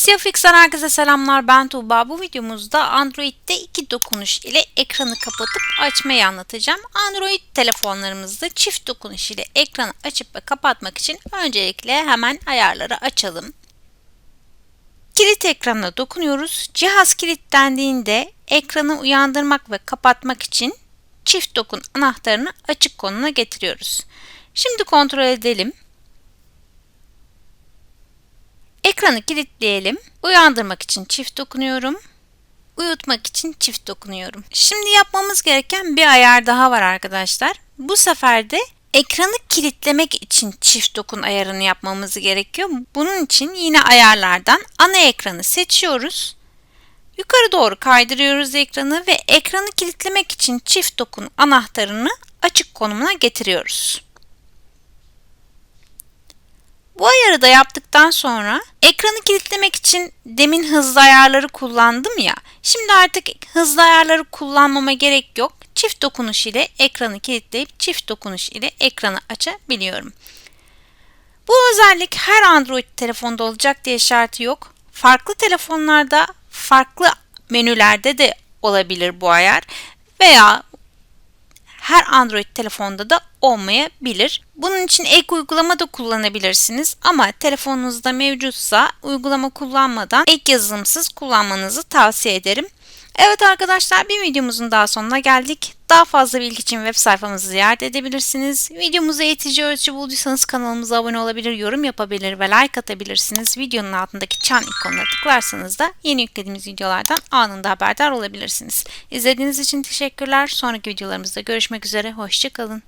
SEOFix'ten herkese selamlar. Ben Tuğba. Bu videomuzda Android'de iki dokunuş ile ekranı kapatıp açmayı anlatacağım. Android telefonlarımızda çift dokunuş ile ekranı açıp ve kapatmak için öncelikle hemen ayarları açalım. Kilit ekranına dokunuyoruz. Cihaz kilitlendiğinde ekranı uyandırmak ve kapatmak için çift dokun anahtarını açık konuna getiriyoruz. Şimdi kontrol edelim. Ekranı kilitleyelim. Uyandırmak için çift dokunuyorum. Uyutmak için çift dokunuyorum. Şimdi yapmamız gereken bir ayar daha var arkadaşlar. Bu sefer de ekranı kilitlemek için çift dokun ayarını yapmamız gerekiyor. Bunun için yine ayarlardan ana ekranı seçiyoruz. Yukarı doğru kaydırıyoruz ekranı ve ekranı kilitlemek için çift dokun anahtarını açık konumuna getiriyoruz. Bu ayarı da yaptıktan sonra ekranı kilitlemek için demin hızlı ayarları kullandım ya. Şimdi artık hızlı ayarları kullanmama gerek yok. Çift dokunuş ile ekranı kilitleyip çift dokunuş ile ekranı açabiliyorum. Bu özellik her Android telefonda olacak diye şartı yok. Farklı telefonlarda, farklı menülerde de olabilir bu ayar veya her Android telefonda da olmayabilir. Bunun için ek uygulama da kullanabilirsiniz ama telefonunuzda mevcutsa uygulama kullanmadan ek yazılımsız kullanmanızı tavsiye ederim. Evet arkadaşlar bir videomuzun daha sonuna geldik. Daha fazla bilgi için web sayfamızı ziyaret edebilirsiniz. Videomuzu eğitici ölçü bulduysanız kanalımıza abone olabilir, yorum yapabilir ve like atabilirsiniz. Videonun altındaki çan ikonuna tıklarsanız da yeni yüklediğimiz videolardan anında haberdar olabilirsiniz. İzlediğiniz için teşekkürler. Sonraki videolarımızda görüşmek üzere. Hoşçakalın.